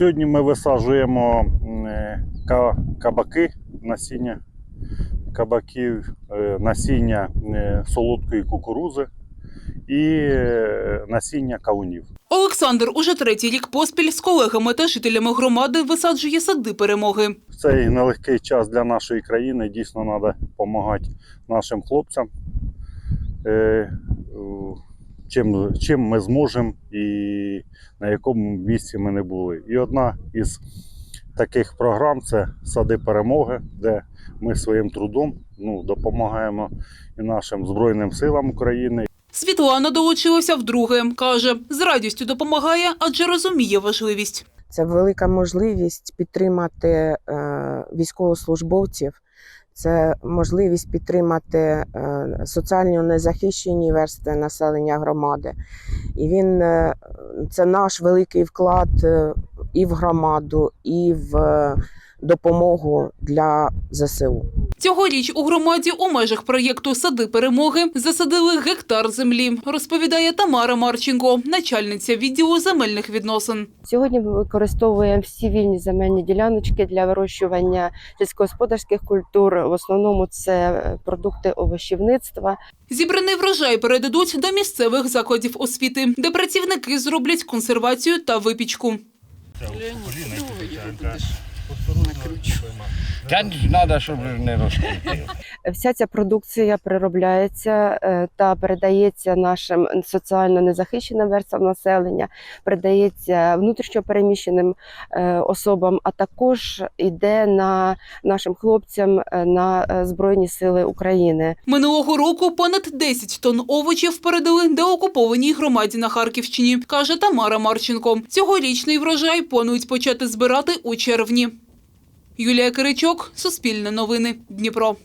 Сьогодні ми висаджуємо е, ка- кабаки, насіння кабаків, е, насіння е, солодкої кукурузи і насіння кавунів. Олександр уже третій рік поспіль з колегами та жителями громади висаджує сади перемоги. В цей нелегкий час для нашої країни дійсно треба допомагати нашим хлопцям. Чим, чим ми зможемо і на якому місці ми не були. І одна із таких програм це сади перемоги, де ми своїм трудом ну, допомагаємо і нашим Збройним силам України, Світлана долучилася вдруге. Каже, з радістю допомагає, адже розуміє важливість. Це велика можливість підтримати е, військовослужбовців. Це можливість підтримати е, соціально незахищені версти населення громади. І він е, це наш великий вклад е, і в громаду, і в допомогу для ЗСУ. Цьогоріч у громаді у межах проєкту Сади перемоги засадили гектар землі, розповідає Тамара Марченко, начальниця відділу земельних відносин. Сьогодні ми використовуємо всі вільні земельні діляночки для вирощування сільськогосподарських культур. В основному це продукти овочівництва. Зібраний врожай передадуть до місцевих закладів освіти, де працівники зроблять консервацію та випічку. Та треба, щоб не розкрутив. Вся ця продукція переробляється е, та передається нашим соціально незахищеним верствам населення, передається внутрішньопереміщеним е, особам, а також йде на нашим хлопцям е, на Збройні Сили України. Минулого року понад 10 тонн овочів передали деокупованій громаді на Харківщині, каже Тамара Марченко. Цьогорічний врожай планують почати збирати у червні. Юлія Киричок, Суспільне новини, Дніпро.